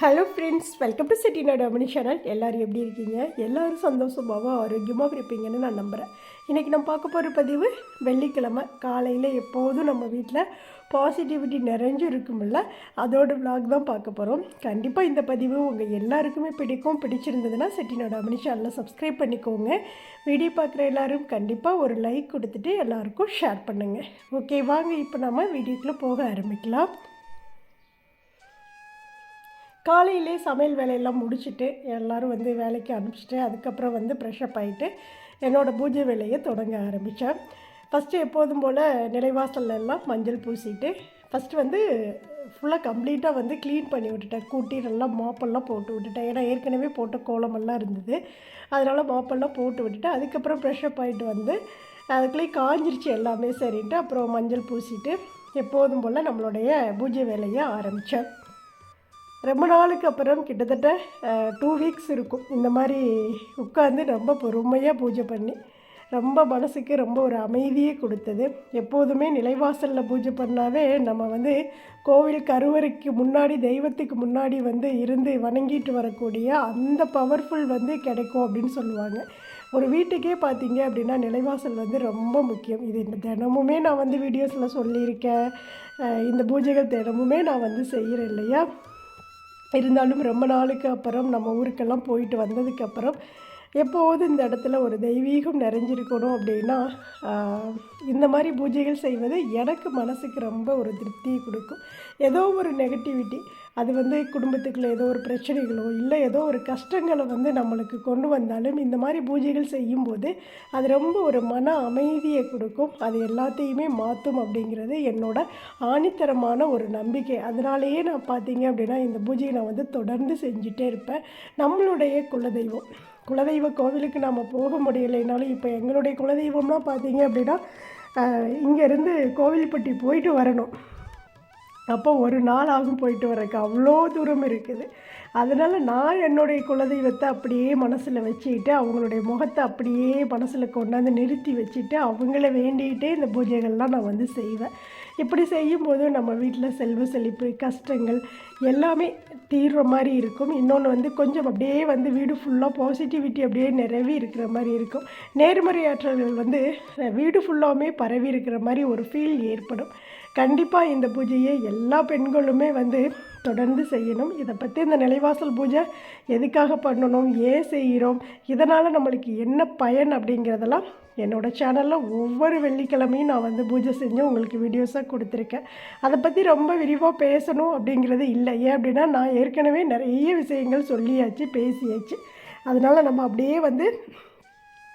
Hello friends welcome to Chettinad Amani channel எல்லோரும் எப்படி இருக்கீங்க? எல்லோரும் சந்தோஷமாகவும் ஆரோக்கியமாக இருப்பீங்கன்னு நான் நம்புகிறேன் இன்றைக்கி நம்ம பார்க்க போகிற பதிவு வெள்ளிக்கிழமை. காலையில் எப்போதும் நம்ம வீட்டில் பாசிட்டிவிட்டி நிறைஞ்சு இருக்குமில்ல அதோட vlog தான் பார்க்க போகிறோம் கண்டிப்பாக இந்த பதிவு உங்கள் எல்லாருக்குமே பிடிக்கும். பிடிச்சிருந்ததுன்னா செட்டினோட அமினி சேனலை சப்ஸ்கிரைப் பண்ணிக்கோங்க. வீடியோ பார்க்குற எல்லோரும் கண்டிப்பாக ஒரு லைக் கொடுத்துட்டு எல்லாருக்கும் ஷேர் பண்ணுங்கள் ஓகே வாங்க இப்போ நம்ம வீடியோக்குள்ளே போக ஆரம்பிக்கலாம். காலையிலே சமையல் வேலையெல்லாம் முடிச்சுட்டு எல்லோரும் வந்து வேலைக்கு அனுப்பிச்சிட்டு அதுக்கப்புறம் வந்து ப்ரெஷ்அப் ஆகிட்டு என்னோடய பூஜை வேலையை தொடங்க ஆரம்பித்தேன் ஃபஸ்ட்டு எப்போதும் போல் நிலைவாசல்ல எல்லாம் மஞ்சள் பூசிட்டு ஃபஸ்ட்டு வந்து ஃபுல்லாக கம்ப்ளீட்டாக வந்து க்ளீன் பண்ணி விட்டுட்டேன். கூட்டி நல்லா மாப்பெல்லாம் போட்டு விட்டுட்டேன். ஏன்னா ஏற்கனவே போட்ட கோலமெல்லாம் இருந்தது. அதனால் மாப்பெல்லாம் போட்டு விட்டுட்டு அதுக்கப்புறம் ப்ரெஷ்அப் ஆகிட்டு வந்து அதுக்குள்ளேயே காஞ்சிருச்சு எல்லாமே சரின்ட்டு அப்புறம் மஞ்சள் பூசிட்டு எப்போதும் போல் நம்மளுடைய பூஜை வேலையை ஆரம்பித்தேன் ரொம்ப நாளுக்கு அப்புறம் கிட்டத்தட்ட டூ வீக்ஸ் இருக்கும். இந்த மாதிரி உட்காந்து ரொம்ப பொறுமையாக பூஜை பண்ணி ரொம்ப மனசுக்கு ரொம்ப ஒரு அமைதியே கொடுத்தது. எப்போதுமே நிலைவாசலில் பூஜை பண்ணாவே நம்ம வந்து கோவில் கருவறைக்கு முன்னாடி தெய்வத்துக்கு முன்னாடி வந்து இருந்து வணங்கிட்டு வரக்கூடிய அந்த பவர்ஃபுல் வந்து கிடைக்கும் அப்படின்னு சொல்லுவாங்க. ஒரு வீட்டுக்கே பார்த்தீங்க அப்படின்னா நிலைவாசல் வந்து ரொம்ப முக்கியம். இது இந்த தினமுமே நான் வந்து வீடியோஸில் சொல்லியிருக்கேன். இந்த பூஜைகள் தினமுமே நான் வந்து செய்கிறேன் இல்லையா? இருந்தாலும் ரொம்ப நாளுக்கு அப்புறம் நம்ம ஊருக்கெல்லாம் போயிட்டு வந்ததுக்கப்புறம் எப்போது இந்த இடத்துல ஒரு தெய்வீகம் நிறைஞ்சிருக்கணும் அப்படின்னா இந்த மாதிரி பூஜைகள் செய்வது எனக்கு மனசுக்கு ரொம்ப ஒரு திருப்தியை கொடுக்கும். ஏதோ ஒரு நெகட்டிவிட்டி அது வந்து குடும்பத்துக்குள்ளே ஏதோ ஒரு பிரச்சனைகளோ இல்லை ஏதோ ஒரு கஷ்டங்களை வந்து நம்மளுக்கு கொண்டு வந்தாலும் இந்த மாதிரி பூஜைகள் செய்யும்போது அது ரொம்ப ஒரு மன அமைதியை கொடுக்கும். அது எல்லாத்தையுமே மாற்றும் அப்படிங்கிறது என்னோட ஆணித்தரமான ஒரு நம்பிக்கை. அதனாலேயே நான் பார்த்தீங்க அப்படின்னா இந்த பூஜையை நான் வந்து தொடர்ந்து செஞ்சுட்டே இருப்பேன். நம்மளுடைய குலதெய்வம். குலதெய்வ கோவிலுக்கு நம்ம போக முடியலைனாலும் இப்போ எங்களுடைய குலதெய்வம்லாம் பார்த்தீங்க அப்படின்னா இங்கேருந்து கோவில்பட்டி போயிட்டு வரணும். அப்போ ஒரு நாள் ஆகும் போயிட்டு வரக்கு அவ்வளோ தூரம் இருக்குது. அதனால் நான் என்னுடைய குலதெய்வத்தை அப்படியே மனசில் வச்சுக்கிட்டு அவங்களுடைய முகத்தை அப்படியே மனசில் கொண்டாந்து நிறுத்தி வச்சுட்டு அவங்கள வேண்டிகிட்டே இந்த பூஜைகள்லாம் நான் வந்து செய்வேன். இப்படி செய்யும்போது நம்ம வீட்டில் செல்வ செழிப்பு கஷ்டங்கள் எல்லாமே தீர்ற மாதிரி இருக்கும். இன்னொன்று வந்து கொஞ்சம் அப்படியே வந்து வீடு ஃபுல்லாக பாசிட்டிவிட்டி அப்படியே நிறவி இருக்கிற மாதிரி இருக்கும். நேர்மறை ஆற்றல்கள் வந்து வீடு ஃபுல்லாகவுமே பரவி இருக்கிற மாதிரி ஒரு ஃபீல் ஏற்படும். கண்டிப்பாக இந்த பூஜையை எல்லா பெண்களுமே வந்து தொடர்ந்து செய்யணும். இதை பற்றி இந்த நிலைவாசல் பூஜை எதுக்காக பண்ணணும் ஏன் செய்கிறோம் இதனால் நம்மளுக்கு என்ன பயன் அப்படிங்கிறதெல்லாம் என்னோடய சேனலில் ஒவ்வொரு வெள்ளிக்கிழமையும் நான் வந்து பூஜை செஞ்சு உங்களுக்கு வீடியோஸாக கொடுத்துருக்கேன். அதை பற்றி ரொம்ப விரிவாக பேசணும் அப்படிங்கிறது இல்லை. ஏன் அப்படின்னா நான் ஏற்கனவே நிறைய விஷயங்கள் சொல்லியாச்சு பேசியாச்சு. அதனால் நம்ம அப்படியே வந்து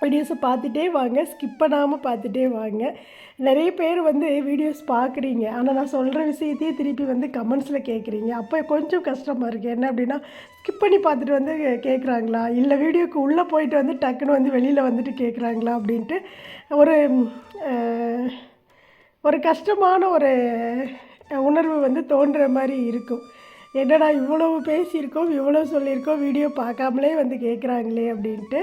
வீடியோஸை பார்த்துட்டே வாங்க. ஸ்கிப் பண்ணாமல் பார்த்துட்டே வாங்க. நிறைய பேர் வந்து வீடியோஸ் பார்க்குறீங்க. ஆனால் நான் சொல்கிற விஷயத்தையே திருப்பி வந்து கமெண்ட்ஸில் கேட்குறீங்க அப்போ கொஞ்சம் கஷ்டமாக இருக்குது என்ன அப்படின்னா ஸ்கிப் பண்ணி பார்த்துட்டு வந்து கேட்குறாங்களா இல்லை வீடியோக்கு உள்ளே போயிட்டு வந்து டக்குன்னு வந்து வெளியில் வந்துட்டு கேட்குறாங்களா அப்படின்ட்டு ஒரு ஒரு கஷ்டமான ஒரு உணர்வு வந்து தோன்ற மாதிரி இருக்கும். என்னடா இவ்வளவு பேசியிருக்கோம் இவ்வளோ சொல்லியிருக்கோம் வீடியோ பார்க்காமலே வந்து கேட்குறாங்களே அப்படின்ட்டு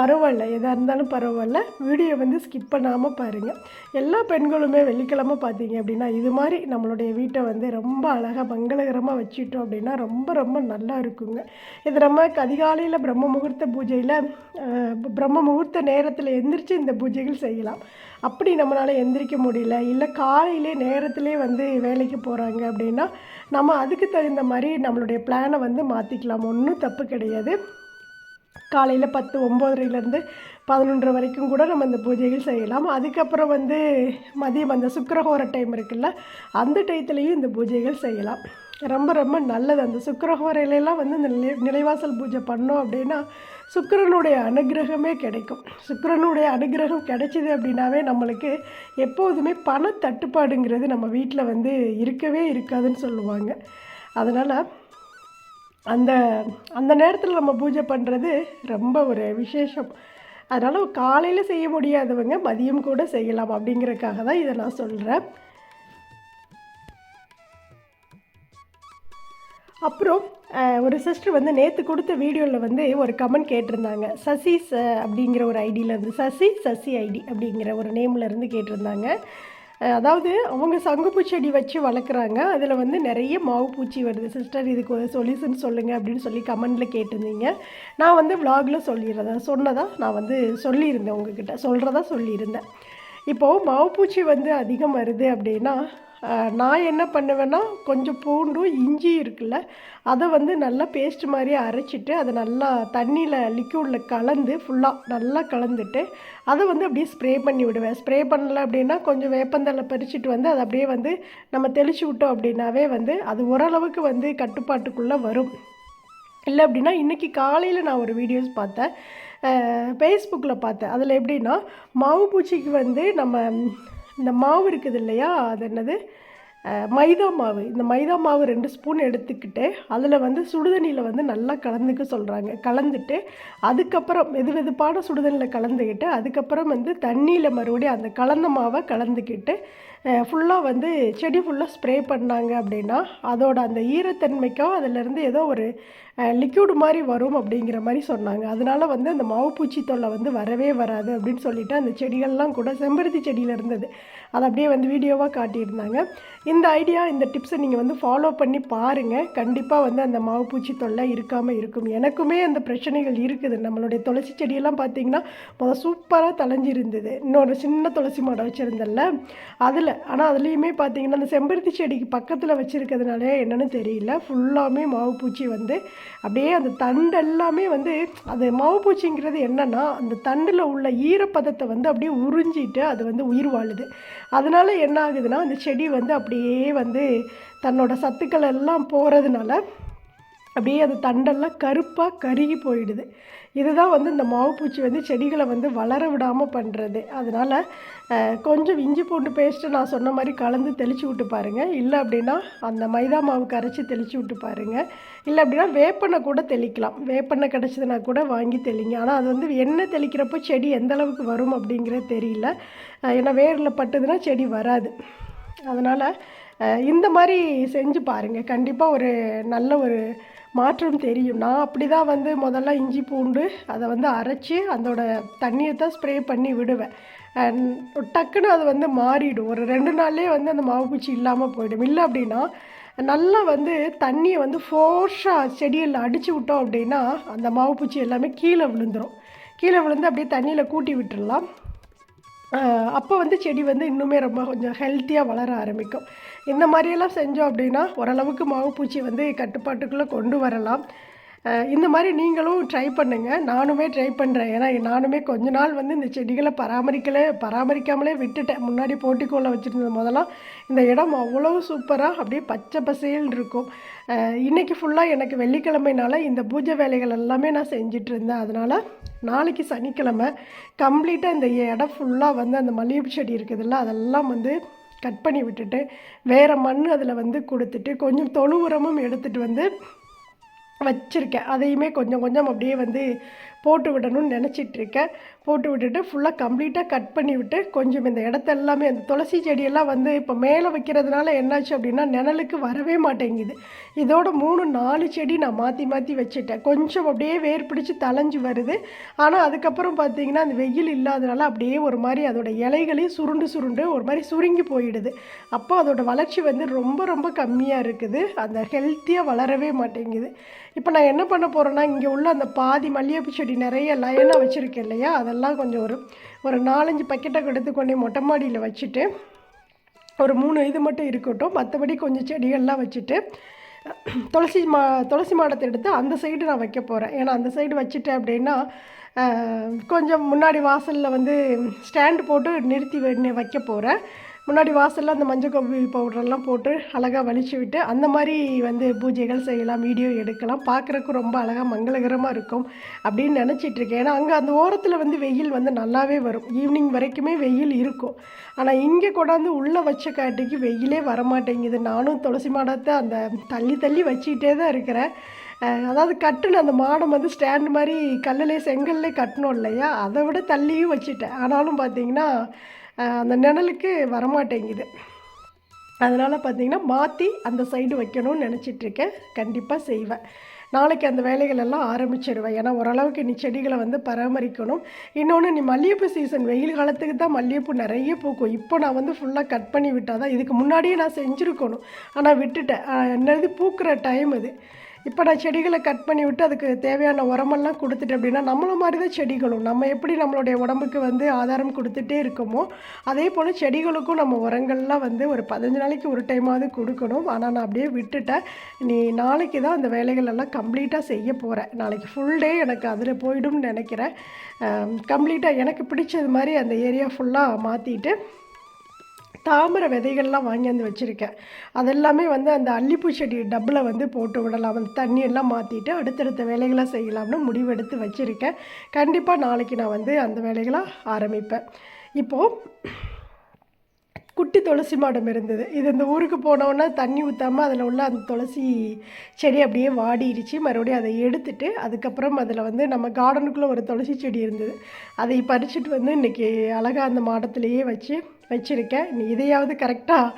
பரவாயில்ல எதாக இருந்தாலும் பரவாயில்ல. வீடியோ வந்து ஸ்கிப் பண்ணாமல் பாருங்கள் எல்லா பெண்களுமே வெள்ளிக்கிழமை பார்த்தீங்க அப்படின்னா இது மாதிரி நம்மளுடைய வீட்டை வந்து ரொம்ப அழகாக மங்களகரமாக வச்சுட்டோம் அப்படின்னா ரொம்ப ரொம்ப நல்லா இருக்குங்க. இது நம்ம அதிகாலையில் பிரம்ம முகூர்த்த பூஜையில் பிரம்ம முகூர்த்த நேரத்தில் எந்திரிச்சு இந்த பூஜைகள் செய்யலாம். அப்படி நம்மளால் எந்திரிக்க முடியல. இல்லை காலையிலே நேரத்திலே வந்து வேலைக்கு போகிறாங்க அப்படின்னா நம்ம அதுக்கு தகுந்த மாதிரி நம்மளுடைய பிளானை வந்து மாற்றிக்கலாம் ஒன்றும் தப்பு கிடையாது. காலையில் பத்து ஒம்போதரைலேருந்து பதினொன்றரை வரைக்கும் கூட நம்ம இந்த பூஜைகள் செய்யலாம். அதுக்கப்புறம் வந்து மதியம் அந்த சுக்கரஹோர டைம் இருக்குல்ல அந்த டயத்துலேயும் இந்த பூஜைகள் செய்யலாம். ரொம்ப ரொம்ப நல்லது. அந்த சுக்கரஹோரையிலலாம் வந்து இந்த நிலை நிலைவாசல் பூஜை பண்ணோம் அப்படின்னா சுக்கரனுடைய அனுகிரகமே கிடைக்கும். சுக்கரனுடைய அனுகிரகம் கிடைச்சிது அப்படின்னாவே நம்மளுக்கு எப்போதுமே பண தட்டுப்பாடுங்கிறது நம்ம வீட்டில் வந்து இருக்கவே இருக்காதுன்னு சொல்லுவாங்க. அதனால் அந்த அந்த நேரத்தில் நம்ம பூஜை பண்ணுறது ரொம்ப ஒரு விசேஷம். அதனால் காலையில் செய்ய முடியாதவங்க மதியம் கூட செய்யலாம் அப்படிங்கிறதுக்காக தான் இதை நான் சொல்கிறேன் அப்புறம் ஒரு சிஸ்டர் வந்து நேற்று கொடுத்த வீடியோவில் வந்து ஒரு கமெண்ட் கேட்டிருந்தாங்க. சசி ச அப்படிங்கிற ஒரு ஐடியிலேருந்து சசி சசி ஐடி அப்படிங்கிற ஒரு நேமில் இருந்து கேட்டிருந்தாங்க. அதாவது அவங்க சங்குப்பூ செடி வச்சு வளர்க்குறாங்க. அதில் வந்து நிறைய மாவு பூச்சி வருது. சிஸ்டர் இதுக்கு ஒரு சொல்யூஷன் சொல்லுங்கள் அப்படின்னு சொல்லி கமெண்டில் கேட்டிருந்தீங்க. நான் வந்து விலாகில் சொல்லிடுறேன் சொன்னதா நான் வந்து சொல்லியிருந்தேன் உங்ககிட்ட. சொல்கிறதா சொல்லியிருந்தேன். இப்போது மாவுப்பூச்சி வந்து அதிகம் வருது அப்படின்னா நான் என்ன பண்ணுவேன்னா கொஞ்சம் பூண்டும் இஞ்சி இருக்குல்ல அதை வந்து நல்லா பேஸ்ட் மாதிரி அரைச்சிட்டு அதை நல்லா தண்ணியில் லிக்யூடில் கலந்து ஃபுல்லாக நல்லா கலந்துட்டு அதை வந்து அப்படியே ஸ்ப்ரே பண்ணி விடுவேன். ஸ்ப்ரே பண்ணலை அப்படின்னா கொஞ்சம் வேப்பந்தலை பறிச்சுட்டு வந்து அதை அப்படியே வந்து நம்ம தெளிச்சு விட்டோம் அப்படின்னாவே வந்து அது ஓரளவுக்கு வந்து கட்டுப்பாட்டுக்குள்ளே வரும். இல்லை அப்படின்னா இன்றைக்கி காலையில் நான் ஒரு வீடியோஸ் பார்த்தேன். ஃபேஸ்புக்கில் பார்த்தேன். அதில் எப்படின்னா மாவு பூச்சிக்கு வந்து நம்ம இந்த மாவு இருக்குது இல்லையா அது என்னது? மைதா மாவு. இந்த மைதா மாவு ரெண்டு ஸ்பூன் எடுத்துக்கிட்டு அதில் வந்து சுடுதண்ணியில் வந்து நல்லா கலந்துக்க சொல்கிறாங்க கலந்துட்டு அதுக்கப்புறம் வெது வெதுப்பான சுடுதண்ணியில் கலந்துக்கிட்டு அதுக்கப்புறம் வந்து தண்ணியில் மறுபடியும் அந்த கலந்த மாவை கலந்துக்கிட்டு ஃபுல்லாக வந்து செடி ஃபுல்லாக ஸ்ப்ரே பண்ணாங்க அப்படின்னா அதோட அந்த ஈரத்தன்மைக்கோ அதிலேருந்து ஏதோ ஒரு லிக்யூடு மாதிரி வரும் அப்படிங்கிற மாதிரி சொன்னாங்க. அதனால் வந்து அந்த மாவு பூச்சி தொல்லை வந்து வரவே வராது அப்படின்னு சொல்லிட்டு அந்த செடிகள்லாம் கூட செம்பருத்தி செடியில் இருந்தது. அதை அப்படியே வந்து வீடியோவாக காட்டியிருந்தாங்க. இந்த ஐடியா இந்த டிப்ஸை நீங்கள் வந்து ஃபாலோ பண்ணி பாருங்கள் கண்டிப்பாக வந்து அந்த மாவு பூச்சி தொல்லை இருக்காமல் இருக்கும். எனக்குமே அந்த பிரச்சனைகள் இருக்குது. நம்மளுடைய துளசி செடியெல்லாம் பார்த்தீங்கன்னா முதல் சூப்பராக தலைஞ்சிருந்தது இன்னொரு சின்ன துளசி மாடம் வச்சுருந்தேன்ல. அதில் ஆனால் அதுலேயுமே பார்த்தீங்கன்னா அந்த செம்பருத்தி செடிக்கு பக்கத்தில் வச்சுருக்கிறதுனால என்னென்னு தெரியல. ஃபுல்லாமே மாவு பூச்சி வந்து அப்படியே அந்த தண்டு எல்லாமே வந்து அது மாவு பூச்சிங்கிறது என்னன்னா அந்த தண்டில் உள்ள ஈரப்பதத்தை வந்து அப்படியே உறிஞ்சிட்டு அது வந்து உயிர் வாழுது. அதனால் என்ன ஆகுதுன்னா அந்த செடி வந்து அப்படியே வந்து தன்னோட சத்துக்கள் எல்லாம் போகிறதுனால அப்படியே அது தண்டெல்லாம் கருப்பாக கருகி போயிடுது. இதுதான் வந்து இந்த மாவு பூச்சி வந்து செடிகளை வந்து வளர விடாமல் பண்ணுறது அதனால் கொஞ்சம் இஞ்சி பூண்டு பேஸ்ட்டு நான் சொன்ன மாதிரி கலந்து தெளித்து விட்டு பாருங்கள் இல்லை அப்படின்னா அந்த மைதா மாவு கரைச்சி தெளித்து விட்டு பாருங்கள் இல்லை அப்படின்னா வேப்பெண்ணெய் கூட தெளிக்கலாம். வேப்பெண்ணெய் கிடச்சதுனா கூட வாங்கி தெளிங்க. ஆனால் அது வந்து எண்ணெய் தெளிக்கிறப்போ செடி எந்த அளவுக்கு வரும் அப்படிங்கிறது தெரியல. ஏன்னா வேரில் பட்டுதுன்னா செடி வராது. அதனால் இந்த மாதிரி செஞ்சு பாருங்கள் கண்டிப்பாக ஒரு நல்ல ஒரு மாற்றம் தெரியும். நான் அப்படி தான் வந்து முதல்ல இஞ்சி பூண்டு அதை வந்து அரைச்சி அதோட தண்ணியை தான் ஸ்ப்ரே பண்ணி விடுவேன். டக்குன்னு அது வந்து மாறிடும். ஒரு ரெண்டு நாள்லேயே வந்து அந்த மாவு பூச்சி இல்லாமல் போயிடும். இல்லை அப்படின்னா நல்லா வந்து தண்ணியை வந்து ஃபோர்ஷாக செடியில் அடித்து விட்டோம் அப்படின்னா அந்த மாவு பூச்சி எல்லாமே கீழே விழுந்துடும் கீழே விழுந்து அப்படியே தண்ணியில் கூட்டி விட்டுடலாம் அப்போ வந்து செடி வந்து இன்னுமே ரொம்ப கொஞ்சம் ஹெல்த்தியாக வளர ஆரம்பிக்கும். இந்த மாதிரியெல்லாம் செஞ்சோம் அப்படின்னா ஓரளவுக்கு மாவுப்பூச்சி வந்து கட்டுப்பாட்டுக்குள்ளே கொண்டு வரலாம். இந்த மாதிரி நீங்களும் ட்ரை பண்ணுங்கள் நானுமே ட்ரை பண்ணுறேன் ஏன்னா நானுமே கொஞ்ச நாள் வந்து இந்த செடிகளை பராமரிக்கலை பராமரிக்காமலே விட்டுட்டேன். முன்னாடி போட்டிக்கோல வச்சுருந்தது முதலாம் இந்த இடம் அவ்வளோ சூப்பராக அப்படியே பச்சை பசேல்னு இருக்கும். இன்றைக்கி ஃபுல்லாக எனக்கு வெள்ளிக்கிழமைனால இந்த பூஜை வேலைகள் எல்லாமே நான் செஞ்சுட்டு இருந்தேன். அதனால் நாளைக்கு சனிக்கிழமை கம்ப்ளீட்டாக இந்த இடம் ஃபுல்லாக வந்து அந்த மல்லிகைப்பூ செடி இருக்குதுல்ல அதெல்லாம் வந்து கட் பண்ணி விட்டுட்டு வேறு மண் அதில் வந்து கொடுத்துட்டு கொஞ்சம் தொழு உரமும் எடுத்துகிட்டு வந்து வச்சுருக்கேன். அதையுமே கொஞ்சம் கொஞ்சம் அப்படியே வந்து போட்டு விடணும்னு நினச்சிட்டு இருக்கேன் போட்டு விட்டுட்டு ஃபுல்லாக கம்ப்ளீட்டாக கட் பண்ணி விட்டு கொஞ்சம் இந்த இடத்த எல்லாமே அந்த துளசி செடியெல்லாம் வந்து இப்போ மேலே வைக்கிறதுனால என்னாச்சு அப்படின்னா நிழலுக்கு வரவே மாட்டேங்குது. இதோட மூணு நாலு செடி நான் மாற்றி மாற்றி வச்சுட்டேன். கொஞ்சம் அப்படியே வேர் பிடிச்சி தளைஞ்சு வருது. ஆனால் அதுக்கப்புறம் பார்த்தீங்கன்னா அந்த வெயில் இல்லாதனால அப்படியே ஒரு மாதிரி அதோட இலைகளையும் சுருண்டு சுருண்டு ஒரு மாதிரி சுருங்கி போயிடுது. அப்போ அதோட வளர்ச்சி வந்து ரொம்ப ரொம்ப கம்மியாக இருக்குது. அந்த ஹெல்த்தியாக வளரவே மாட்டேங்குது. இப்போ நான் என்ன பண்ண போகிறேன்னா இங்கே உள்ள அந்த பாதி மல்லிகைப்பூ செடி நிறைய லைனாக வச்சுருக்கேன் இல்லையா? அதெல்லாம் கொஞ்சம் ஒரு ஒரு நாலஞ்சு பக்கெட்டை எடுத்து கொண்டு மொட்டை மாடியில் வச்சுட்டு ஒரு மூணு இது மட்டும் இருக்கட்டும். மற்றபடி கொஞ்சம் செடிகள்லாம் வச்சுட்டு துளசி மா துளசி மாடத்தை எடுத்து அந்த சைடு நான் வைக்க போகிறேன் ஏன்னா அந்த சைடு வச்சுட்டேன் அப்படின்னா கொஞ்சம் முன்னாடி வாசலில் வந்து ஸ்டாண்டு போட்டு நிறுத்தி வைக்க போகிறேன் முன்னாடி வாசலில் அந்த மஞ்சள் கொம்பு பவுடரெல்லாம் போட்டு அழகாக வலிச்சு விட்டு அந்த மாதிரி வந்து பூஜைகள் செய்யலாம் வீடியோ எடுக்கலாம். பார்க்குறக்கு ரொம்ப அழகாக மங்களகரமாக இருக்கும் அப்படின்னு நினச்சிட்டு இருக்கேன். ஏன்னா அங்கே அந்த ஓரத்தில் வந்து வெயில் வந்து நல்லாவே வரும். ஈவினிங் வரைக்குமே வெயில் இருக்கும். ஆனால் இங்கே கொண்டாந்து உள்ளே வச்ச காட்டிக்கு வெயிலே வரமாட்டேங்குது. நானும் துளசி மாடத்தை அந்த தள்ளி தள்ளி வச்சுக்கிட்டே தான் இருக்கிறேன். அதாவது கட்டுன அந்த மாடம் வந்து ஸ்டாண்ட் மாதிரி கல்லில் செங்கல்லே கட்டணும் இல்லையா? அதை விட தள்ளியும் வச்சுட்டேன். ஆனாலும் பார்த்தீங்கன்னா அந்த நிழலுக்கு வரமாட்டேங்குது. அதனால் பார்த்தீங்கன்னா மாற்றி அந்த சைடு வைக்கணும்னு நினச்சிட்ருக்கேன். கண்டிப்பாக செய்வேன். நாளைக்கு அந்த வேலைகள் எல்லாம் ஆரம்பிச்சிடுவேன் ஏன்னா ஓரளவுக்கு நீ செடிகளை வந்து பராமரிக்கணும். இன்னொன்று நீ மல்லிகைப்பூ சீசன் வெயில் காலத்துக்கு தான் மல்லிகைப்பூ நிறைய பூக்கும். இப்போ நான் வந்து ஃபுல்லாக கட் பண்ணி விட்டால் தான் இதுக்கு முன்னாடியே நான் செஞ்சுருக்கணும். ஆனால் விட்டுட்டேன். என்னது? பூக்கிற டைம் இது இப்போ நான் செடிகளை கட் பண்ணி விட்டு அதுக்கு தேவையான உரமெல்லாம் கொடுத்துட்டு அப்படின்னா நம்மள மாதிரி தான் செடிகளும். நம்ம எப்படி நம்மளுடைய உடம்புக்கு வந்து ஆதாரம் கொடுத்துட்டே இருக்கோமோ அதே போல் செடிகளுக்கும் நம்ம உரங்கள்லாம் வந்து ஒரு பதினஞ்சு நாளைக்கு ஒரு டைமாவது கொடுக்கணும். ஆனால் நான் அப்படியே விட்டுட்டேன். நீ நாளைக்கு தான் அந்த வேலைகள் எல்லாம் கம்ப்ளீட்டாக செய்ய போகிறேன் நாளைக்கு ஃபுல் டே எனக்கு அதில் போயிடும்னு நினைக்கிறேன். கம்ப்ளீட்டாக எனக்கு பிடிச்சது மாதிரி அந்த ஏரியா ஃபுல்லாக மாற்றிட்டு தாமரை விதைகள்லாம் வாங்கி வந்து வச்சுருக்கேன். அதெல்லாமே வந்து அந்த அல்லிப்பூ செடி டப்பில் வந்து போட்டு விடலாம். அந்த தண்ணியெல்லாம் மாற்றிட்டு அடுத்தடுத்த வேலைகளை செய்யலாம்னு முடிவெடுத்து வச்சுருக்கேன். கண்டிப்பாக நாளைக்கு நான் வந்து அந்த வேலைகளை ஆரம்பிப்பேன். இப்போது குட்டி துளசி மாடம் இருந்தது. இது இந்த ஊருக்கு போனோன்னா தண்ணி ஊற்றாமல் அதில் உள்ள அந்த துளசி செடி அப்படியே வாடிடுச்சு மறுபடியும் அதை எடுத்துட்டு அதுக்கப்புறம் அதில் வந்து நம்ம கார்டனுக்குள்ளே ஒரு துளசி செடி இருந்தது. அதை பறிச்சுட்டு வந்து இன்றைக்கி அழகாக அந்த மாடத்துலேயே வச்சு வச்சுருக்கேன். நீ இதையாவது கரெக்டாக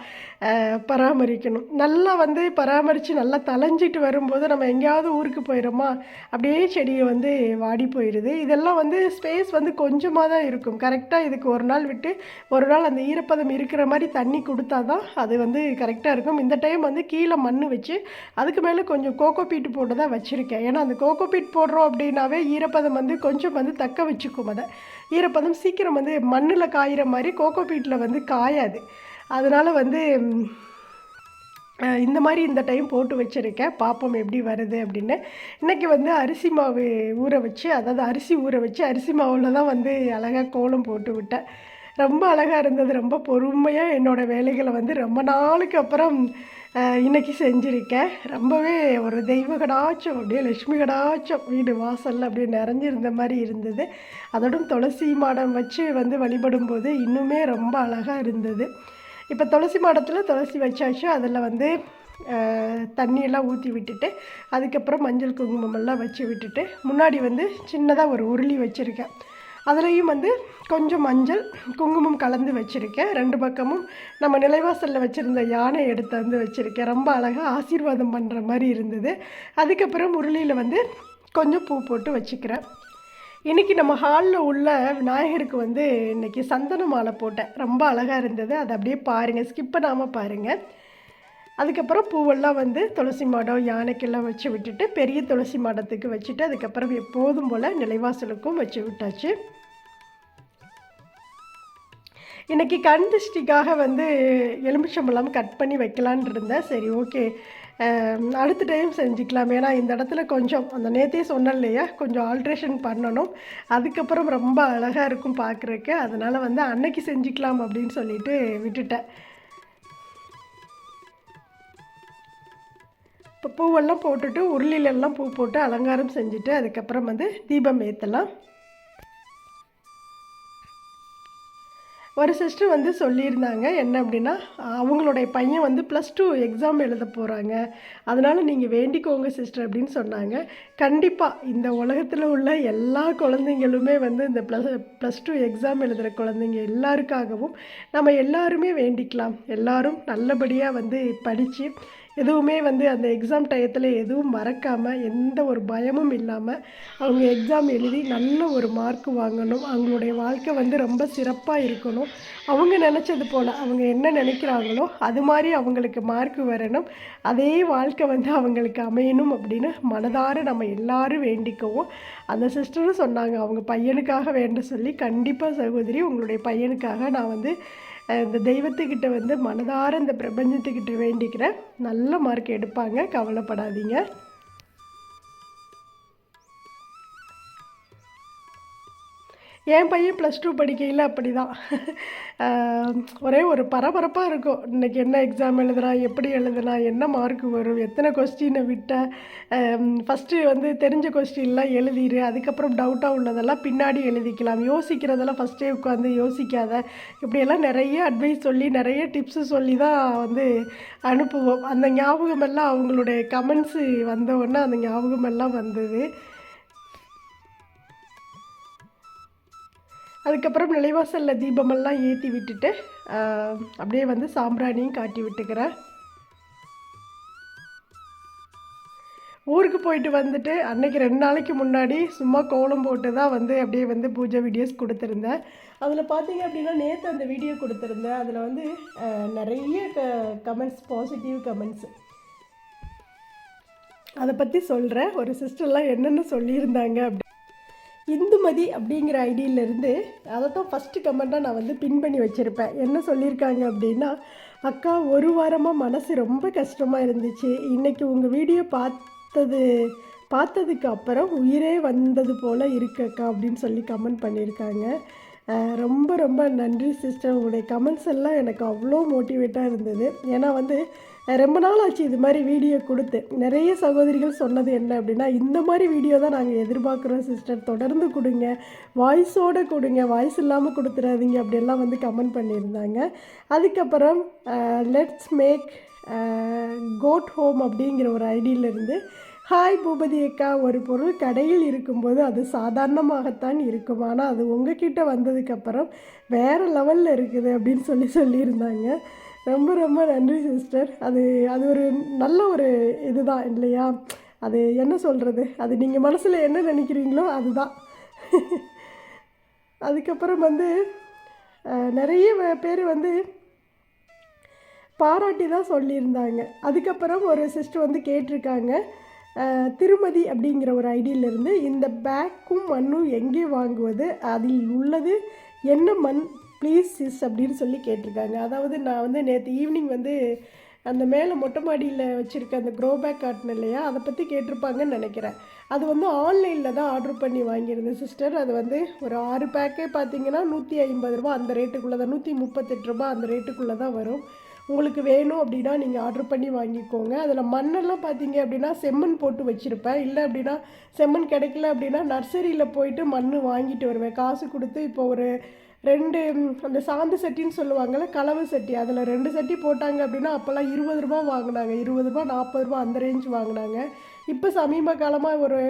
பராமரிக்கணும். நல்லா வந்து பராமரித்து நல்லா தலைஞ்சிட்டு வரும்போது நம்ம எங்கேயாவது ஊருக்கு போயிடுறோமா அப்படியே செடியை வந்து வாடி போயிடுது இதெல்லாம் வந்து ஸ்பேஸ் வந்து கொஞ்சமாக தான் இருக்கும். கரெக்டாக இதுக்கு ஒரு நாள் விட்டு ஒரு நாள் அந்த ஈரப்பதம் இருக்கிற மாதிரி தண்ணி கொடுத்தா தான் அது வந்து கரெக்டாக இருக்கும். இந்த டைம் வந்து கீழே மண் வச்சு அதுக்கு மேலே கொஞ்சம் கோகோ பீட் போட்டு தான் வச்சுருக்கேன். ஏன்னா அந்த கோகோ பீட் போடுறோம் அப்படின்னாவே ஈரப்பதம் வந்து கொஞ்சம் வந்து தக்க வச்சுக்கும் அதை. ஈரப்பதம் சீக்கிரம் வந்து மண்ணில் காயிற மாதிரி கோகோ பீட்டில் வந்து காயாது. அதனால் வந்து இந்த மாதிரி இந்த டைம் போட்டு வச்சுருக்கேன். பார்ப்போம் எப்படி வருது அப்படின்னு. இன்றைக்கி வந்து அரிசி மாவு ஊற வச்சு அதாவது அரிசி ஊற வச்சு அரிசி மாவில் தான் வந்து அழகாக கோலம் போட்டு விட்டேன். ரொம்ப அழகாக இருந்தது. ரொம்ப பொறுமையாக என்னோடய வேலைகளை வந்து ரொம்ப நாளுக்கு அப்புறம் இன்றைக்கி செஞ்சுருக்கேன். ரொம்பவே ஒரு தெய்வ கடாச்சம் அப்படியே லட்சுமி கடாச்சம் வீடு வாசலில் அப்படியே நிறைஞ்சிருந்த மாதிரி இருந்தது. அதோடும் துளசி மாடம் வச்சு வந்து வழிபடும்போது இன்னுமே ரொம்ப அழகாக இருந்தது. இப்போ துளசி மாடத்தில் துளசி வச்சாச்சு. அதில் வந்து தண்ணியெல்லாம் ஊற்றி விட்டுட்டு அதுக்கப்புறம் மஞ்சள் குங்குமம் எல்லாம் வச்சு விட்டுட்டு முன்னாடி வந்து சின்னதாக ஒரு உருளி வச்சுருக்கேன். அதுலேயும் வந்து கொஞ்சம் மஞ்சள் குங்குமம் கலந்து வச்சுருக்கேன். ரெண்டு பக்கமும் நம்ம நிலைவாசலில் வச்சுருந்த யானை எடுத்து வந்து வச்சுருக்கேன். ரொம்ப அழகாக ஆசீர்வாதம் பண்ணுற மாதிரி இருந்தது. அதுக்கப்புறம் உருளியில் வந்து கொஞ்சம் பூ போட்டு வச்சுக்கிறேன். இன்றைக்கி நம்ம ஹாலில் உள்ள விநாயகருக்கு வந்து இன்றைக்கி சந்தன மாலை போட்டேன். ரொம்ப அழகாக இருந்தது. அதை அப்படியே பாருங்கள் ஸ்கிப் பண்ணாமல் பாருங்கள் அதுக்கப்புறம் பூவெல்லாம் வந்து துளசி மாடம் யானைக்கெல்லாம் வச்சு விட்டுட்டு பெரிய துளசி மாடத்துக்கு வச்சுட்டு அதுக்கப்புறம் எப்போதும் போல் நிலைவாசலுக்கும் வச்சு விட்டாச்சு. இன்றைக்கி கண் திருஷ்டிக்காக வந்து எலுமிச்சம்பழம் கட் பண்ணி வைக்கலான்னு இருந்தேன். சரி ஓகே. அடுத்த டைம் செஞ்சுக்கலாம். ஏன்னா இந்த இடத்துல கொஞ்சம் அந்த நேத்தே சொன்னேன் இல்லையா கொஞ்சம் ஆல்ட்ரேஷன் பண்ணணும். அதுக்கப்புறம் ரொம்ப அழகாக இருக்கும் பார்க்குறக்கு அதனால் வந்து அன்னைக்கு செஞ்சுக்கலாம் அப்படின்னு சொல்லிட்டு விட்டுட்டேன். இப்போ பூவெல்லாம் போட்டுட்டு உருளிலெல்லாம் பூ போட்டு அலங்காரம் செஞ்சுட்டு அதுக்கப்புறம் வந்து தீபம் ஏற்றலாம் ஒரு சிஸ்டர் வந்து சொல்லியிருந்தாங்க என்ன அப்படின்னா அவங்களுடைய பையன் வந்து ப்ளஸ் டூ எக்ஸாம் எழுத போகிறாங்க அதனால் நீங்கள் வேண்டிக்கோங்க சிஸ்டர் அப்படின்னு சொன்னாங்க. கண்டிப்பாக இந்த உலகத்தில் உள்ள எல்லா குழந்தைங்களுமே வந்து இந்த ப்ளஸ் ப்ளஸ் டூ எக்ஸாம் எழுதுகிற குழந்தைங்க எல்லாருக்காகவும் நம்ம எல்லாருமே வேண்டிக்கலாம். எல்லாரும் நல்லபடியாக வந்து படித்து எதுவுமே வந்து அந்த எக்ஸாம் டயத்தில் எதுவும் மறக்காமல் எந்த ஒரு பயமும் இல்லாமல் அவங்க எக்ஸாம் எழுதி நல்ல ஒரு மார்க் வாங்கணும். அவங்களுடைய வாழ்க்கை வந்து ரொம்ப சிறப்பாக இருக்கணும். அவங்க நினச்சது போல் அவங்க என்ன நினைக்கிறாங்களோ அது மாதிரி அவங்களுக்கு மார்க் வரணும். அதே வாழ்க்கை வந்து அவங்களுக்கு அமையணும் அப்படின்னு மனதார நம்ம எல்லாரும் வேண்டிக்கவும். அந்த சிஸ்டரும் சொன்னாங்க. அவங்க பையனுக்காக வேண்ட சொல்லி கண்டிப்பாக சகோதரி உங்களுடைய பையனுக்காக நான் வந்து இந்த தெய்வத்துக்கிட்ட வந்து மனதார இந்த பிரபஞ்சத்துக்கிட்ட வேண்டிக்கிறேன் நல்ல மார்க் எடுப்பாங்க. கவலைப்படாதீங்க. என் பையன் ப்ளஸ் டூ படிக்கையில் அப்படி தான் ஒரே ஒரு பரபரப்பாக இருக்கும். இன்றைக்கி என்ன எக்ஸாம் எழுதுனா எப்படி எழுதுனா என்ன மார்க் வரும் எத்தனை கொஸ்டினை விட்ட ஃபஸ்ட்டு வந்து தெரிஞ்ச கொஸ்டின்லாம் எழுதிடு அதுக்கப்புறம் டவுட்டாக உள்ளதெல்லாம் பின்னாடி எழுதிக்கலாம். யோசிக்கிறதெல்லாம் ஃபஸ்ட்டே உட்காந்து யோசிக்காத. இப்படியெல்லாம் நிறைய அட்வைஸ் சொல்லி நிறைய டிப்ஸு சொல்லி தான் வந்து அனுப்புவோம். அந்த ஞாபகமெல்லாம் அவங்களுடைய கமெண்ட்ஸு வந்தவுடனே அந்த ஞாபகமெல்லாம் வந்தது. அதுக்கப்புறம் நிலைவாசலில் தீபமெல்லாம் ஏற்றி விட்டுட்டு அப்படியே வந்து சாம்பிராணியும் காட்டி விட்டுக்கிறேன். ஊருக்கு போயிட்டு வந்துட்டு அன்னைக்கு ரெண்டு நாளைக்கு முன்னாடி சும்மா கோலம் போட்டு தான் வந்து அப்படியே வந்து பூஜை வீடியோஸ் கொடுத்துருந்தேன். அதில் பார்த்தீங்க அப்படின்னா நேற்று அந்த வீடியோ கொடுத்துருந்தேன். அதில் வந்து நிறைய க கமெண்ட்ஸ் பாசிட்டிவ் கமெண்ட்ஸ் அதை பற்றி சொல்கிறேன் ஒரு சிஸ்டர்லாம் என்னென்ன சொல்லியிருந்தாங்க அப்படி இந்துமதி அப்படிங்கிற ஐடியிலேருந்து அதை தான் ஃபஸ்ட்டு கமெண்ட்டாக நான் வந்து பின் பண்ணி வச்சுருப்பேன். என்ன சொல்லியிருக்காங்க அப்படின்னா அக்கா ஒரு வாரமாக மனசு ரொம்ப கஷ்டமாக இருந்துச்சு. இன்றைக்கி உங்கள் வீடியோ பார்த்தது பார்த்ததுக்கு அப்புறம் உயிரே வந்தது போல் இருக்கு அக்கா அப்படின்னு சொல்லி கமெண்ட் பண்ணியிருக்காங்க. ரொம்ப ரொம்ப நன்றி சிஸ்டர் உங்களுடைய கமெண்ட்ஸ் எல்லாம் எனக்கு அவ்வளோ மோட்டிவேட்டாக இருந்தது. ஏன்னா வந்து ரொம்ப நாள் ஆச்சு இது மாதிரி வீடியோ கொடுத்து. நிறைய சகோதரிகள் சொன்னது என்ன அப்படின்னா இந்த மாதிரி வீடியோ தான் நாங்கள் எதிர்பார்க்குறோம் சிஸ்டர் தொடர்ந்து கொடுங்க. வாய்ஸோடு கொடுங்க. வாய்ஸ் இல்லாமல் கொடுத்துடாதீங்க அப்படியெல்லாம் வந்து கமெண்ட் பண்ணியிருந்தாங்க. அதுக்கப்புறம் லெட்ஸ் மேக் கோட் ஹோம் அப்படிங்கிற ஒரு ஐடியிலேருந்து ஹாய் பூபதி அக்கா. ஒரு பொருள் கடையில் இருக்கும்போது அது சாதாரணமாகத்தான் இருக்கும். ஆனால் அது உங்ககிட்ட வந்ததுக்கப்புறம் வேறு லெவலில் இருக்குது அப்படின்னு சொல்லி சொல்லியிருந்தாங்க. ரொம்ப ரொம்ப நன்றி சிஸ்டர் அது அது ஒரு நல்ல ஒரு இதுதான் இல்லையா? அது என்ன சொல்கிறது அது நீங்கள் மனசில் என்ன நினைக்கிறீங்களோ அதுதான். அதுக்கப்புறம் வந்து நிறைய பேர் வந்து பாராட்டி தான் சொல்லியிருந்தாங்க. அதுக்கப்புறம் ஒரு சிஸ்டர் வந்து கேட்டிருக்காங்க திருமதி அப்படிங்கிற ஒரு ஐடியிலேருந்து இந்த பேக்கும் மண்ணும் எங்கே வாங்குவது? அதில் உள்ளது என்ன மண் ப்ளீஸ் சிஸ் அப்படின்னு சொல்லி கேட்டிருக்காங்க. அதாவது நான் வந்து நேற்று ஈவினிங் வந்து அந்த மேலே மொட்டை மாடியில் வச்சுருக்க அந்த க்ரோ பேக் காட்டின இல்லையா அதை பற்றி கேட்டிருப்பாங்கன்னு நினைக்கிறேன். அது வந்து ஆன்லைனில் தான் ஆர்டர் பண்ணி வாங்கியிருந்தேன் சிஸ்டர் அது வந்து ஒரு ஆறு பேக்கே பார்த்தீங்கன்னா நூற்றி ஐம்பது ரூபா அந்த ரேட்டுக்குள்ளே தான் நூற்றி முப்பத்தெட்டு ரூபா அந்த ரேட்டுக்குள்ளே தான் வரும். உங்களுக்கு வேணும் அப்படின்னா நீங்கள் ஆர்டர் பண்ணி வாங்கிக்கோங்க. அதில் மண்ணெல்லாம் பார்த்தீங்க அப்படின்னா செம்மண் போட்டு வச்சுருப்பேன். இல்லை அப்படின்னா செம்மண் கிடைக்கல அப்படின்னா நர்சரியில் போயிட்டு மண் வாங்கிட்டு வருவேன். காசு கொடுத்து இப்போ ஒரு ரெண்டு அந்த சாந்து சட்டின்னு சொல்லுவாங்கள்ல கலவை சட்டி. அதில் ரெண்டு சட்டி போட்டாங்க அப்படின்னா அப்போல்லாம் இருபது ரூபா வாங்கினாங்க. இருபது ரூபா நாற்பது ரூபா அந்த ரேஞ்ச் வாங்கினாங்க. இப்போ சமீப காலமாக ஒரு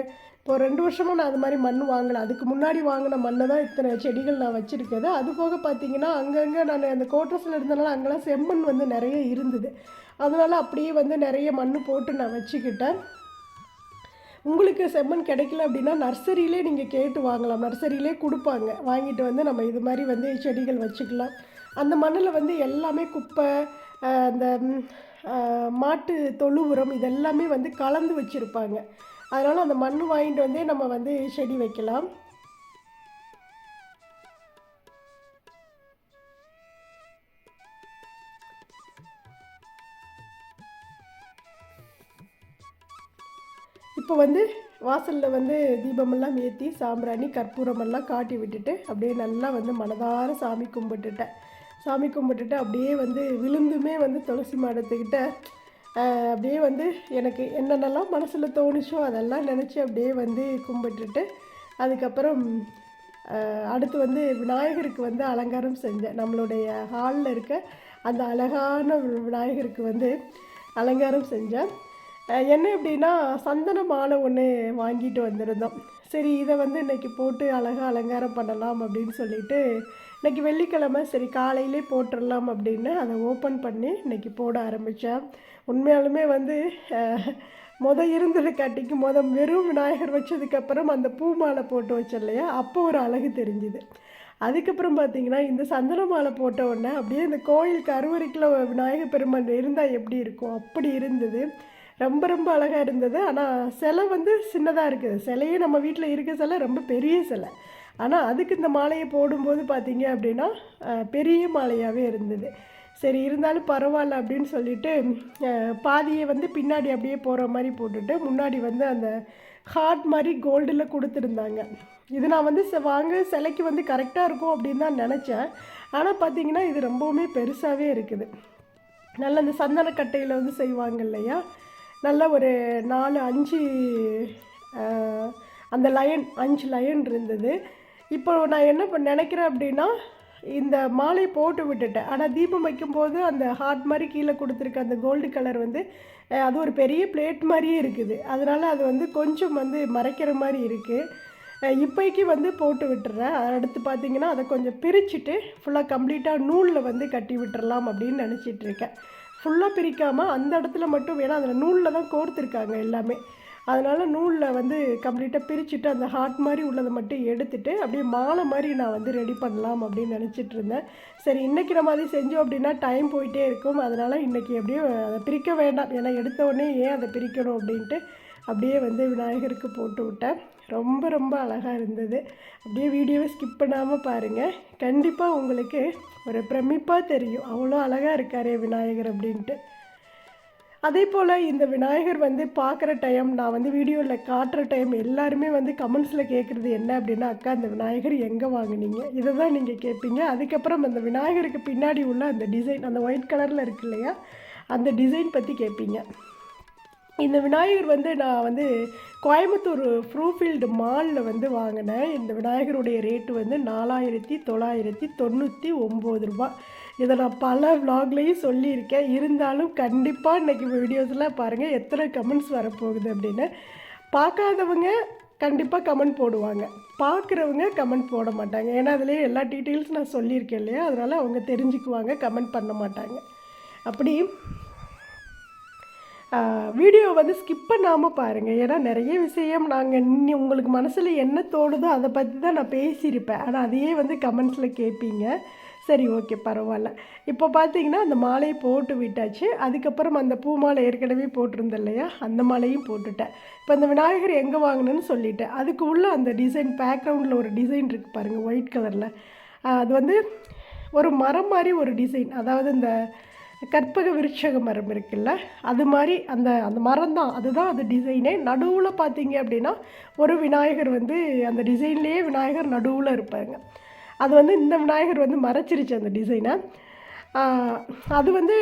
இப்போ ரெண்டு வருஷமாக நான் அது மாதிரி மண் வாங்கலை. அதுக்கு முன்னாடி வாங்கின மண்ணை தான் இத்தனை செடிகள் நான் வச்சுருக்கது அது போக பார்த்தீங்கன்னா அங்கங்கே நான் அந்த கோட்டர்ஸில் இருந்தனால அங்கெல்லாம் செம்மண் வந்து நிறைய இருந்தது. அதனால் அப்படியே வந்து நிறைய மண் போட்டு நான் வச்சுக்கிட்டேன். உங்களுக்கு செம்மண் கிடைக்கல அப்படின்னா நர்சரியிலே நீங்கள் கேட்டு வாங்கலாம். நர்சரியிலே கொடுப்பாங்க. வாங்கிட்டு வந்து நம்ம இது மாதிரி வந்து செடிகள் வச்சுக்கலாம். அந்த மண்ணில் வந்து எல்லாமே குப்பை அந்த மாட்டு தொழு உரம் இதெல்லாமே வந்து கலந்து வச்சுருப்பாங்க. அதனால் அந்த மண் வாங்கிட்டு வந்தே நம்ம வந்து செடி வைக்கலாம். இப்போ வந்து வாசலில் வந்து தீபமெல்லாம் ஏற்றி சாம்பிராணி கற்பூரமெல்லாம் காட்டி விட்டுட்டு அப்படியே நல்லா வந்து மனதார சாமி கும்பிட்டுட்டேன். சாமி கும்பிட்டுட்டு அப்படியே வந்து விழுந்துமே வந்து துளசி மாடத்துக்கிட்ட அப்படியே வந்து எனக்கு என்னென்னலாம் மனசில் தோணுச்சோ அதெல்லாம் நினச்சி அப்படியே வந்து கும்பிட்டுட்டு அதுக்கப்புறம் அடுத்து வந்து விநாயகருக்கு வந்து அலங்காரம் செஞ்சேன். நம்மளுடைய ஹாலில் இருக்க அந்த அழகான விநாயகருக்கு வந்து அலங்காரம் செஞ்சேன். என்ன எப்படின்னா சந்தன மாலை ஒன்று வாங்கிட்டு வந்திருந்தோம். சரி இதை வந்து இன்னைக்கு போட்டு அழகாக அலங்காரம் பண்ணலாம் அப்படின்னு சொல்லிட்டு இன்னைக்கு வெள்ளிக்கிழமை சரி காலையிலே போட்டுடலாம் அப்படின்னு அதை ஓப்பன் பண்ணி இன்னைக்கு போட ஆரம்பித்தேன் உண்மையாலுமே வந்து முத இருந்தது காட்டிக்கு முத வெறும் விநாயகர் வச்சதுக்கப்புறம் அந்த பூ மாலை போட்டு வச்சோம் இல்லையா அப்போ ஒரு அழகு தெரிஞ்சுது. அதுக்கப்புறம் பார்த்தீங்கன்னா இந்த சந்தன மாலை போட்ட உடனே அப்படியே இந்த கோயில் கருவறைக்குள்ள விநாயகர் பெருமான் இருந்தால் எப்படி இருக்கும்? அப்படி இருந்தது. ரொம்ப ரொம்ப அழகாக இருந்தது. ஆனால் சிலை வந்து சின்னதாக இருக்குது. சிலையே நம்ம வீட்டில் இருக்க சிலை ரொம்ப பெரிய சிலை. ஆனால் அதுக்கு இந்த மாலையை போடும்போது பார்த்தீங்க அப்படின்னா பெரிய மாலையாகவே இருந்தது. சரி இருந்தாலும் பரவாயில்ல அப்படின்னு சொல்லிட்டு பாதியை வந்து பின்னாடி அப்படியே போகிற மாதிரி போட்டுட்டு முன்னாடி வந்து அந்த ஹார்ட் மாதிரி கோல்டில் கொடுத்துருந்தாங்க. இது நான் வந்து வாங்க சிலைக்கு வந்து கரெக்டாக இருக்கும் அப்படின்னு தான் நினச்சேன். ஆனால் பார்த்தீங்கன்னா இது ரொம்பவுமே பெருசாகவே இருக்குது. நல்ல அந்த சந்தனக்கட்டையில் வந்து செய்வாங்க இல்லையா? நல்ல ஒரு நாலு அஞ்சு அந்த லயன் அஞ்சு லயன் இருந்தது. இப்போ நான் என்ன பண்ண நினைக்கிறேன் அப்படின்னா இந்த மாலை போட்டு விட்டுட்டேன். ஆனால் தீபம் வைக்கும்போது அந்த ஹார்ட் மாதிரி கீழே கொடுத்துருக்க அந்த கோல்டு கலர் வந்து அது ஒரு பெரிய பிளேட் மாதிரியே இருக்குது. அதனால் அது வந்து கொஞ்சம் வந்து மறைக்கிற மாதிரி இருக்குது அஹ் இப்போக்கி வந்து போட்டு விட்டுறேன். அடுத்து பார்த்தீங்கன்னா அதை கொஞ்சம் பிரிச்சுட்டு ஃபுல்லாக கம்ப்ளீட்டாக நூலில் வந்து கட்டி விட்டுறலாம் அப்படின்னு நினச்சிட்ருக்கேன் ஃபுல்லாக பிரிக்காமல் அந்த இடத்துல மட்டும் வேணால் அதில் நூலில் தான் கோர்த்துருக்காங்க எல்லாமே. அதனால் நூலில் வந்து கம்ப்ளீட்டாக பிரிச்சுட்டு அந்த ஹார்ட் மாதிரி உள்ளதை மட்டும் எடுத்துகிட்டு அப்படியே மாலை மாதிரி நான் வந்து ரெடி பண்ணலாம் அப்படின்னு நினச்சிட்டு இருந்தேன். சரி இன்றைக்கி நம்ம அதை செஞ்சோம் அப்படின்னா டைம் போயிட்டே இருக்கும். அதனால் இன்றைக்கி எப்படியும் அதை பிரிக்க வேண்டாம். ஏன்னா எடுத்த உடனே ஏன் அதை பிரிக்கணும் அப்படின்ட்டு அப்படியே வந்து விநாயகருக்கு போட்டு விட்டேன். ரொம்ப ரொம்ப அழகாக இருந்தது. அப்படியே வீடியோவை ஸ்கிப் பண்ணாமல் பாருங்கள் கண்டிப்பாக உங்களுக்கு ஒரு பிரமிப்பாக தெரியும். அவ்வளோ அழகாக இருக்காரே விநாயகர் அப்படின்ட்டு. அதே போல் இந்த விநாயகர் வந்து பார்க்குற டைம் நான் வந்து வீடியோவில் காட்டுற டைம் எல்லாருமே வந்து கமெண்ட்ஸில் கேட்குறது என்ன அப்படின்னா அக்கா இந்த விநாயகர் எங்கே வாங்குனீங்க? இதை தான் நீங்கள் கேட்பீங்க அதுக்கப்புறம் அந்த விநாயகருக்கு பின்னாடி உள்ள அந்த டிசைன் அந்த ஒயிட் கலரில் இருக்கு இல்லையா அந்த டிசைன் பற்றி கேட்பீங்க இந்த விநாயகர் வந்து நான் வந்து கோயம்புத்தூர் ப்ரூஃபீல்டு மாலில் வந்து வாங்கினேன். இந்த விநாயகருடைய ரேட்டு வந்து நாலாயிரத்தி தொள்ளாயிரத்தி தொண்ணூற்றி ஒம்பது ரூபா. இதை நான் பல vlogலையும் சொல்லியிருக்கேன். இருந்தாலும் கண்டிப்பாக இன்றைக்கி வீடியோஸில் பாருங்கள் எத்தனை கமெண்ட்ஸ் வரப்போகுது அப்படின்னு. பார்க்காதவங்க கண்டிப்பாக கமெண்ட் போடுவாங்க. பார்க்குறவங்க கமெண்ட் போட மாட்டாங்க. ஏன்னா அதுலேயே எல்லா டீட்டெயில்ஸ் நான் சொல்லியிருக்கேன் இல்லையா? அதனால் அவங்க தெரிஞ்சுக்குவாங்க கமெண்ட் பண்ண மாட்டாங்க. அப்படி வீடியோ வந்து ஸ்கிப் பண்ணாமல் பாருங்கள் ஏன்னா நிறைய விஷயம் நாங்கள் இன்னி உங்களுக்கு மனசில் என்ன தோணுதோ அதை பற்றி தான் நான் பேசியிருப்பேன். ஆனால் அதையே வந்து கமெண்ட்ஸில் கேட்பீங்க. சரி ஓகே பரவாயில்ல. இப்போ பார்த்தீங்கன்னா அந்த மாலையை போட்டு விட்டாச்சு. அதுக்கப்புறம் அந்த பூ மாலை ஏற்கனவே போட்டிருந்தேன் இல்லையா? அந்த மாலையும் போட்டுட்டேன். இப்போ அந்த விநாயகர் எங்கே வாங்கினேன்னு சொல்லிட்டேன். அதுக்கு உள்ளே அந்த டிசைன் பேக்ரவுண்டில் ஒரு டிசைன் இருக்குது பாருங்கள் ஒயிட் கலரில் அது வந்து ஒரு மரம் மாதிரி ஒரு டிசைன் அதாவது இந்த கற்பக விருட்சக மரம் இருக்குல்ல? அது மாதிரி அந்த அந்த மரம் தான். அதுதான் அது டிசைனே நடுவில் பார்த்தீங்க அப்படின்னா ஒரு விநாயகர் வந்து அந்த டிசைன்லேயே விநாயகர் நடுவில் இருப்பாங்க அது வந்து இந்த விநாயகர் வந்து மறைச்சிருச்சு அந்த டிசைனை அது வந்து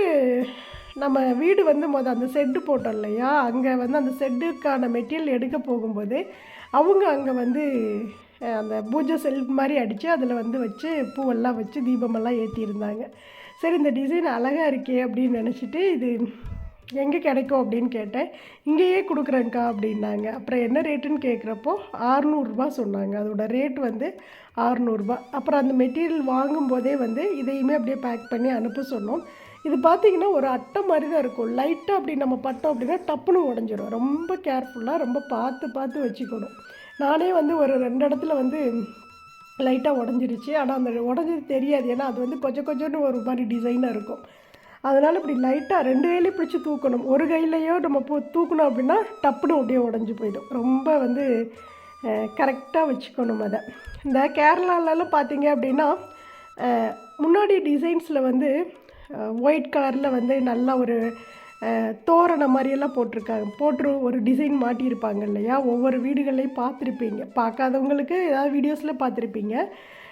நம்ம வீடு வந்து மொதல் அந்த செட்டு போட்டோம் இல்லையா? அங்கே வந்து அந்த செட்டுக்கான மெட்டீரியல் எடுக்க போகும்போது அவங்க அங்கே வந்து அந்த பூஜை செல்ஃப் மாதிரி அடித்து அதில் வந்து வச்சு பூவெல்லாம் வச்சு தீபமெல்லாம் ஏற்றியிருந்தாங்க சரி இந்த டிசைன் அழகாக இருக்கே அப்படின்னு நினச்சிட்டு இது எங்கே கிடைக்கும் அப்படின்னு கேட்டேன். இங்கேயே கொடுக்குறேங்க்கா அப்படின்னாங்க. அப்புறம் என்ன ரேட்டுன்னு கேட்குறப்போ ஆறுநூறுபா சொன்னாங்க. அதோட ரேட் வந்து ஆறுநூறுபா. அப்புறம் அந்த மெட்டீரியல் வாங்கும்போதே வந்து இதையுமே அப்படியே பேக் பண்ணி அனுப்ப சொன்னோம். இது பார்த்திங்கன்னா ஒரு அட்டை மாதிரி தான் இருக்கும். லைட்டாக அப்படி நம்ம பட்டோம் அப்படின்னா டப்புன்னு உடஞ்சிரும். ரொம்ப கேர்ஃபுல்லாக ரொம்ப பார்த்து பார்த்து வச்சுக்கணும். நானே வந்து ஒரு ரெண்டு இடத்துல வந்து லைட்டாக உடஞ்சிருச்சு. ஆனால் அந்த உடஞ்சது தெரியாது. ஏன்னா அது வந்து கொஞ்சம் கொஞ்சம்னு ஒரு மாதிரி டிசைனாக இருக்கும். அதனால் இப்படி லைட்டாக ரெண்டு கையிலையும் பிடிச்சி தூக்கணும். ஒரு கையிலையோ நம்ம பூ தூக்கணும் அப்படின்னா டப்புன்னு அப்படியே உடஞ்சி போயிடும். ரொம்ப வந்து கரெக்டாக வச்சுக்கணும் அதை. இந்த கேரளாலலாம் பார்த்தீங்க அப்படின்னா முன்னாடி டிசைன்ஸில் வந்து ஒயிட் கலரில் வந்து நல்லா ஒரு தோரணம் மாதிரியெல்லாம் போட்டிருக்காங்க. போட்டு ஒரு டிசைன் மாட்டியிருப்பாங்க இல்லையா? ஒவ்வொரு வீடுகள்லையும் பார்த்துருப்பீங்க. பார்க்காதவங்களுக்கு ஏதாவது வீடியோஸில் பார்த்துருப்பீங்க.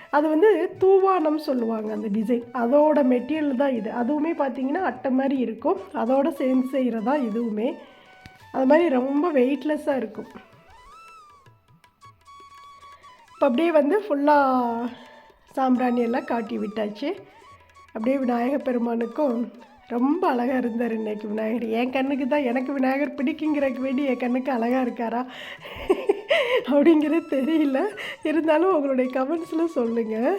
அது வந்து தூவானம் சொல்லுவாங்க அந்த டிசைன் அதோட மெட்டீரியல் தான் இது. அதுவுமே பார்த்தீங்கன்னா அட்டை மாதிரி இருக்கும். அதோட சேர்ந்து செய்கிறதா இதுவுமே. அது மாதிரி ரொம்ப வெயிட்லெஸ்ஸாக இருக்கும். இப்போ அப்படியே வந்து ஃபுல்லாக சாம்பிராணி எல்லாம் காட்டி விட்டாச்சு. அப்படியே விநாயகப் பெருமானுக்கும் ரொம்ப அழகாக இருந்தார் இன்னைக்கு விநாயகர். என் கண்ணுக்கு தான் எனக்கு விநாயகர் பிடிக்குங்கிறதுக்கு வேண்டி என் கண்ணுக்கு அழகாக இருக்காரா? அப்படிங்கிறது தெரியல. இருந்தாலும் உங்களுடைய கமெண்ட்ஸில் சொல்லுங்கள்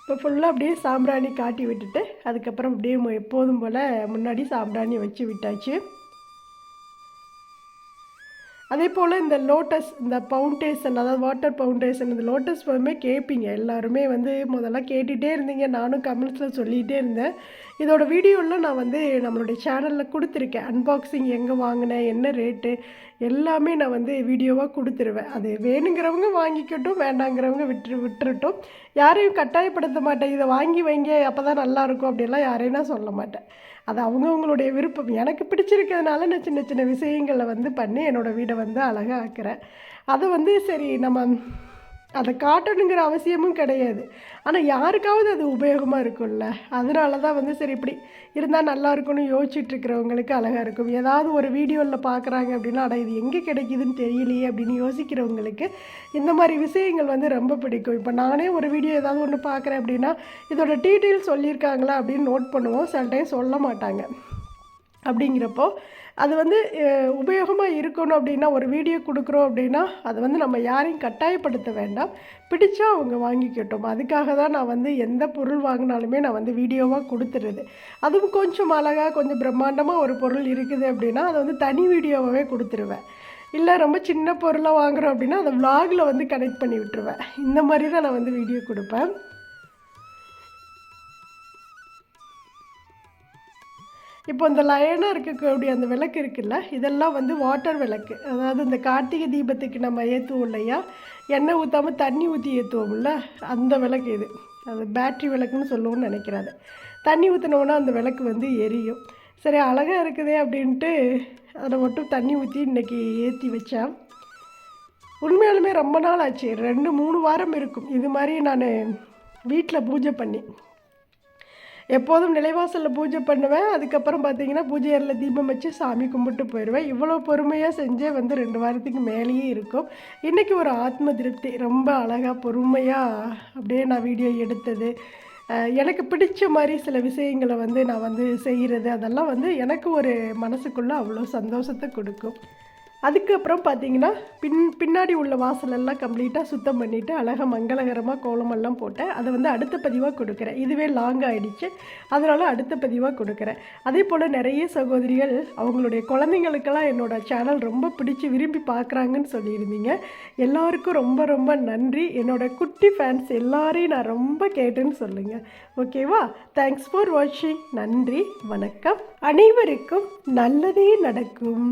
இப்போ ஃபுல்லாக அப்படியே சாம்பிராணி காட்டி விட்டுட்டு அதுக்கப்புறம் அப்படியே எப்போதும் போல் முன்னாடி சாம்பிராணி வச்சு விட்டாச்சு. அதே போல் இந்த லோட்டஸ் இந்த பவுண்டேஷன் அதாவது வாட்டர் பவுண்டேஷன் இந்த லோட்டஸ் எப்பவுமே கேட்பீங்க எல்லாருமே வந்து முதல்ல கேட்டுகிட்டே இருந்தீங்க. நானும் கமெண்ட்ஸில் சொல்லிகிட்டே இருந்தேன். இதோட வீடியோலாம் நான் வந்து நம்மளுடைய சேனலில் கொடுத்துருக்கேன். அன்பாக்சிங் எங்கே வாங்கினேன் என்ன ரேட்டு எல்லாமே நான் வந்து வீடியோவாக கொடுத்துருவேன். அது வேணுங்கிறவங்க வாங்கிக்கட்டும் வேண்டாங்கிறவங்க விட்டு விட்டுருட்டும் யாரையும் கட்டாயப்படுத்த மாட்டேன். இதை வாங்கி வைங்க அப்போ தான் நல்லாயிருக்கும் அப்படிலாம் யாரையும் நான் சொல்ல மாட்டேன். அது அவங்கவுங்களுடைய விருப்பம். எனக்கு பிடிச்சிருக்கிறதுனால நான் சின்ன சின்ன விஷயங்களை வந்து பண்ணி என்னோடய வீடை வந்து அழகாக ஆக்கிறேன் அதை வந்து சரி நம்ம அதை காட்டணுங்கிற அவசியமும் கிடையாது. ஆனால் யாருக்காவது அது உபயோகமாக இருக்கும்ல. அதனால தான் வந்து சரி இப்படி இருந்தால் நல்லா இருக்கும்னு யோசிச்சிட்டுருக்குறவங்களுக்கு அழகாக இருக்கும். ஏதாவது ஒரு வீடியோவில் பார்க்குறாங்க அப்படின்னா அட இது எங்கே கிடைக்குதுன்னு தெரியலையே அப்படின்னு யோசிக்கிறவங்களுக்கு இந்த மாதிரி விஷயங்கள் வந்து ரொம்ப பிடிக்கும். இப்போ நானே ஒரு வீடியோ ஏதாவது ஒன்று பார்க்குறேன் அப்படின்னா இதோட டீட்டெயில் சொல்லியிருக்காங்களா அப்படின்னு நோட் பண்ணுவோம். சில டைம் சொல்ல மாட்டாங்க. அப்படிங்கிறப்போ அது வந்து உபயோகமாக இருக்கணும் அப்படின்னா ஒரு வீடியோ கொடுக்குறோம் அப்படின்னா அது வந்து நம்ம யாரையும் கட்டாயப்படுத்த வேண்டாம். பிடிச்சா அவங்க வாங்கிக்கிட்டோம். அதுக்காக தான் நான் வந்து எந்த பொருள் வாங்கினாலுமே நான் வந்து வீடியோவாக கொடுத்துருது அதுவும் கொஞ்சம் அழகாக கொஞ்சம் பிரம்மாண்டமாக ஒரு பொருள் இருக்குது அப்படின்னா அதை வந்து தனி வீடியோவாகவே கொடுத்துருவேன். இல்லை ரொம்ப சின்ன பொருளாக வாங்குகிறோம் அப்படின்னா அதை vlogல வந்து கனெக்ட் பண்ணி விட்டுருவேன். இந்த மாதிரி தான் நான் வந்து வீடியோ கொடுப்பேன். இப்போ இந்த லயனாக இருக்கக்கூடிய அந்த விளக்கு இருக்குல்ல இதெல்லாம் வந்து வாட்டர் விளக்கு. அதாவது இந்த கார்த்திகை தீபத்துக்கு நம்ம ஏற்றுவோம் இல்லையா? எண்ணெய் ஊற்றாமல் தண்ணி ஊற்றி ஏற்றுவோம்ல அந்த விளக்கு இது. அது பேட்ரி விளக்குன்னு சொல்லுவோம்னு நினைக்கிறாரு தண்ணி ஊற்றினோன்னா அந்த விளக்கு வந்து எரியும். சரி அழகாக இருக்குதே அப்படின்ட்டு அதை மட்டும் தண்ணி ஊற்றி இன்றைக்கி ஏற்றி வச்சேன். உண்மையாலுமே ரொம்ப நாள் ஆச்சு. ரெண்டு மூணு வாரம் இருக்கும். இது மாதிரி நான் வீட்டில் பூஜை பண்ணி. எப்போதும் நிலைவாசலில் பூஜை பண்ணுவேன். அதுக்கப்புறம் பார்த்தீங்கன்னா பூஜை அறையில் தீபம் வச்சு சாமி கும்பிட்டு போயிடுவேன் இவ்வளோ பொறுமையாக செஞ்சே வந்து ரெண்டு வாரத்துக்கு மேலேயே இருக்கும். இன்றைக்கி ஒரு ஆத்ம திருப்தி. ரொம்ப அழகாக பொறுமையாக அப்படியே நான் வீடியோ எடுத்தது. எனக்கு பிடிச்ச மாதிரி சில விஷயங்களை வந்து நான் வந்து செய்கிறது அதெல்லாம் வந்து எனக்கு ஒரு மனசுக்குள்ளே அவ்வளோ சந்தோஷத்தை கொடுக்கும். அதுக்கப்புறம் பார்த்தீங்கன்னா பின் பின்னாடி உள்ள வாசலெல்லாம் கம்ப்ளீட்டாக சுத்தம் பண்ணிவிட்டு அழகாக மங்களகரமாக கோலமெல்லாம் போட்டேன். அதை வந்து அடுத்த பதிவாக கொடுக்குறேன். இதுவே லாங் ஆகிடுச்சு அதனால் அடுத்த பதிவாக கொடுக்குறேன். அதே போல் நிறைய சகோதரிகள் அவங்களுடைய குழந்தைங்களுக்கெல்லாம் என்னோடய சேனல் ரொம்ப பிடிச்சி விரும்பி பார்க்குறாங்கன்னு சொல்லியிருந்தீங்க. எல்லாருக்கும் ரொம்ப ரொம்ப நன்றி. என்னோட குட்டி ஃபேன்ஸ் எல்லாரையும் நான் ரொம்ப கேட்டேன்னு சொல்லுங்கள் ஓகேவா தேங்க்ஸ் ஃபார் வாட்சிங் நன்றி வணக்கம். அனைவருக்கும் நல்லதே நடக்கும்.